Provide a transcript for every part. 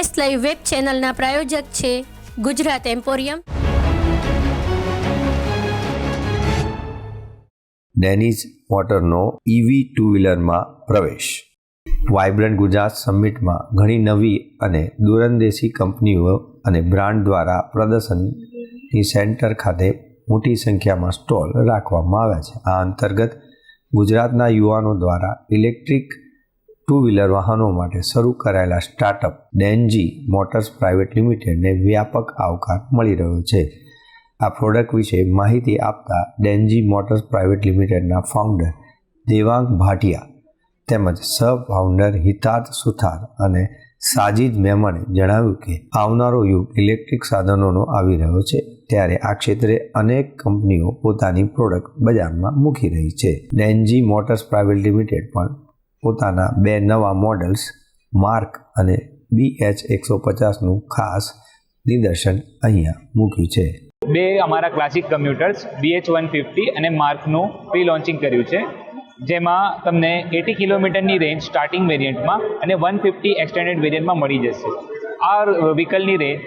S live web ચેનલના પ્રાયોજક છે ગુજરાત એમ્પોરિયમ. ડેનિઝ મોટરનો ઈવી ટુ વ્હીલરમાં પ્રવેશ. વાઇબ્રન્ટ ગુજરાત સમિટમાં ઘણી નવી અને દૂરંદેશી કંપનીઓ અને બ્રાન્ડ દ્વારા પ્રદર્શનની સેન્ટર ખાતે મોટી સંખ્યામાં સ્ટોલ રાખવામાં આવ્યા છે. આ અંતર્ગત ગુજરાતના યુવાનો દ્વારા ઇલેક્ટ્રિક ટુ વ્હીલર વાહનો માટે શરૂ કરાયેલા સ્ટાર્ટઅપ ડેનજી મોટર્સ પ્રાઇવેટ લિમિટેડને વ્યાપક આવકાર મળી રહ્યો છે. આ પ્રોડક્ટ વિશે માહિતી આપતા ડેનજી મોટર્સ પ્રાઇવેટ લિમિટેડના ફાઉન્ડર દેવાંગ ભાટિયા તેમજ સબ ફાઉન્ડર હિતાર્થ સુથાર અને સાજિદ મેમણે જણાવ્યું કે આવનારો યુગ ઇલેક્ટ્રિક સાધનોનો આવી રહ્યો છે, ત્યારે આ ક્ષેત્રે અનેક કંપનીઓ પોતાની પ્રોડક્ટ બજારમાં મૂકી રહી છે. ડેનજી મોટર્સ પ્રાઇવેટ લિમિટેડ પણ પોતાના બે નવા મોડલ્સ માર્ક અને બી એચ એકસો પચાસનું ખાસ નિદર્શન અહીંયા મૂક્યું છે. બે અમારા classic computers BH one fifty અને માર્કનું પ્રી લોન્ચિંગ કર્યું છે, જેમાં તમને એટી કિલોમીટરની રેન્જ સ્ટાર્ટિંગ વેરિયન્ટમાં અને વન ફિફ્ટી એક્સટેન્ડેડ વેરિયન્ટમાં મળી જશે. આ વ્હીકલની રેન્જ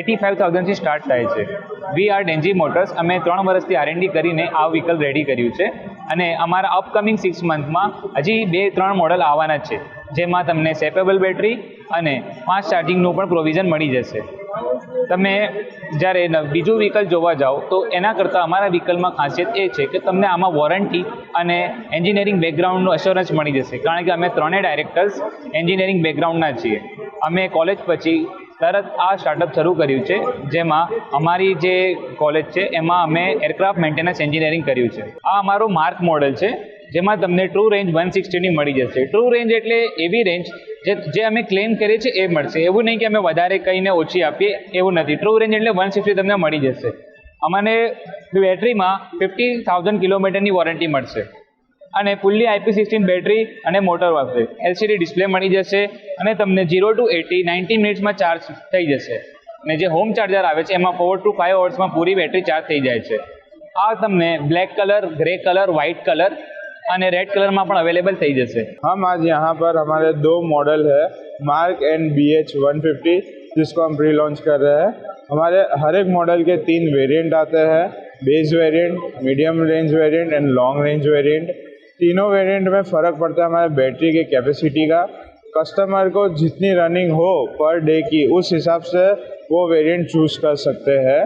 એટી ફાઇવ થાઉઝન્ડથી સ્ટાર્ટ થાય છે. વી આર ડેન્જી મોટર્સ અમે ત્રણ વર્ષથી આરએનડી કરીને આ વ્હીકલ રેડી કર્યું છે. અને અમારા અપકમિંગ સિક્સ મંથમાં હજી બે, ત્રણ મોડલ આવવાના છે, જેમાં તમને સેપેબલ બેટરી અને ફાસ્ટ ચાર્જિંગનું પણ પ્રોવિઝન મળી જશે. તમે જ્યારે બીજું વ્હીકલ જોવા જાઓ, તો એના કરતાં અમારા વ્હીકલમાં ખાસિયત એ છે કે તમને આમાં વોરંટી અને એન્જિનિયરિંગ બેકગ્રાઉન્ડનું અશ્યોરન્સ મળી જશે. કારણ કે અમે ત્રણેય ડાયરેક્ટર્સ એન્જિનિયરિંગ બેકગ્રાઉન્ડના છીએ. અમે કોલેજ પછી તરત આ સ્ટાર્ટઅપ શરૂ કર્યું છે, જેમાં અમારી જે કોલેજ છે, એમાં અમે એરક્રાફ્ટ મેન્ટેનન્સ એન્જિનિયરિંગ કર્યું છે. આ અમારું માર્ક મોડલ છે, જેમાં તમને ટ્રુ રેન્જ વન સિક્સટીની મળી જશે. ટ્રુ રેન્જ એટલે એવી રેન્જ જે જે અમે ક્લેમ કરીએ છીએ એ મળશે. એવું નહીં કે અમે વધારે કહીને ઓછી આપીએ, એવું નથી. ટ્રુ રેન્જ એટલે વન સિક્સટી તમને મળી જશે. અમને બેટરીમાં ફિફ્ટી થાઉઝન્ડ કિલોમીટરની વોરંટી મળશે. અને ફૂલ્લી આઈપી સિક્સટીન બેટરી અને મોટર વાપરે એલસીડી ડિસ્પ્લે મળી જશે અને તમને ઝીરો ટુ એટી નાઇન્ટી મિનિટ્સમાં ચાર્જ થઈ જશે અને જે હોમ ચાર્જર આવે છે એમાં ફોર ટુ ફાઇવ અવર્સમાં પૂરી બેટરી ચાર્જ થઈ જાય છે આ તમને black colour grey colour white colour અને રેડ કલરમાં પણ અવેલેબલ થઈ જશે हम आज यहाँ पर हमारे दो मॉडल है Mark and B H one fifty जिसको हम प्री लॉन्च कर रहे हैं हमारे हर एक मॉडल के तीन वेरिएंट आते हैं base variant medium range variant and long range variant तीनों वेरिएंट में फ़र्क पड़ता है हमारे बैटरी की कैपेसिटी का। कस्टमर को जितनी रनिंग हो पर डे की, उस हिसाब से वो वेरिएंट चूज़ कर सकते हैं।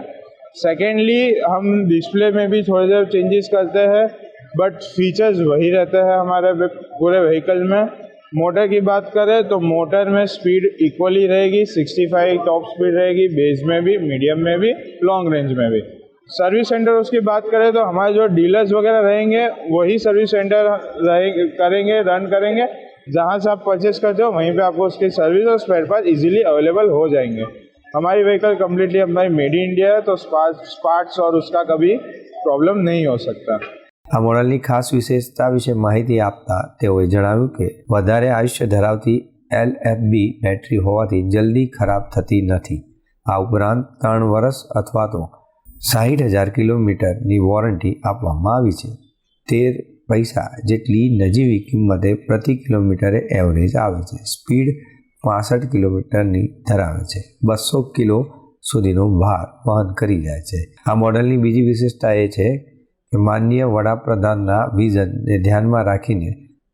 सेकेंडली हम डिस्प्ले में भी थोड़ी देर चेंजेस करते हैं बट फीचर्स वही रहते हैं हमारे पूरे व्हीकल में। मोटर की बात करें तो मोटर में स्पीड इक्वली रहेगी 65 टॉप स्पीड रहेगी बेस में भी मीडियम में भी लॉन्ग रेंज में भी। सर्विस सेंटर उसकी बात करें तो हमारे जो डीलर्स वगैरह रहेंगे वही सर्विस सेंटर रहेंगे करेंगे रन करेंगे जहाँ से आप परचेस करते हो वहीं पे आपको उसकी सर्विस और स्पेयर पार्ट इजीली अवेलेबल हो जाएंगे हमारी व्हीकल कम्प्लीटली हमारी मेड इन इंडिया है तो पार्ट्स और उसका कभी प्रॉब्लम नहीं हो सकता આ મોડલની ખાસ વિશેષતા વિશે માહિતી આપતા તેઓએ જણાવ્યું કે વધારે આયુષ્ય ધરાવતી એલ બી બેટરી હોવાથી જલ્દી ખરાબ થતી નથી આ ઉપરાંત ત્રણ વર્ષ અથવા તો સાહીઠ હજાર કિલોમીટરની વોરંટી આપવામાં આવી છે. તેર પૈસા જેટલી નજીવી કિંમતે પ્રતિ કિલોમીટરે એવરેજ આવે છે. સ્પીડ પાસઠ કિલોમીટરની ધરાવે છે. બસો કિલો સુધીનો ભાર વહન કરી જાય છે. આ મોડલની બીજી વિશેષતા એ છે કે માનનીય વડાપ્રધાનના વિઝનને ધ્યાનમાં રાખીને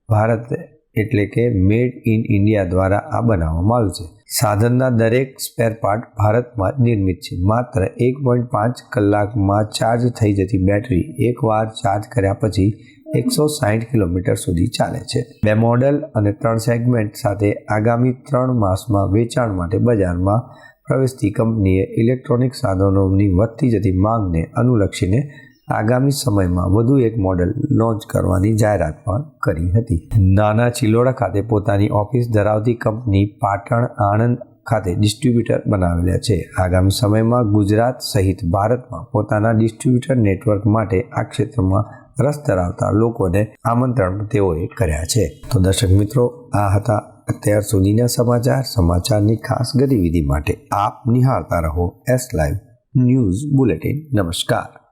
ભારત એટલે કે મેડ ઇન ઇન્ડિયા દ્વારા આ બનાવવામાં આવ્યું છે. સાધનના દરેક સ્પેર પાર્ટ ભારતમાં નિર્મિત છે. માત્ર એક પોઈન્ટ પાંચ કલાકમાં ચાર્જ થઈ જતી બેટરી એકવાર ચાર્જ કર્યા પછી એકસો સાઠ કિલોમીટર સુધી ચાલે છે. બે મોડલ અને ત્રણ સેગમેન્ટ સાથે આગામી ત્રણ માસમાં વેચાણ માટે બજારમાં પ્રવેશતી કંપનીએ ઇલેક્ટ્રોનિક સાધનોની વધતી જતી માંગને અનુલક્ષીને આગામી સમયમાં વધુ એક મોડેલ લોન્ચ કરવાની જાહેરાત પણ કરી હતી. નાના ચિલોડા ખાતે પોતાની ઓફિસ ધરાવતી કંપની પાટણ આણંદ ખાતે ડિસ્ટ્રીબ્યુટર બનાવેલા છે. આગામી સમયમાં ગુજરાત સહિત ભારતમાં પોતાના ડિસ્ટ્રીબ્યુટર નેટવર્ક માટે આ ક્ષેત્રમાં રસ ધરાવતા લોકોને આમંત્રણ તેઓએ કર્યા છે. તો દર્શક મિત્રો, આ હતા અત્યાર સુધીના સમાચાર, સમાચારની ખાસ ગતિવિધિ માટે આપ નિહાળતા રહો એસ લાઈવ ન્યૂઝ બુલેટિન નમસ્કાર.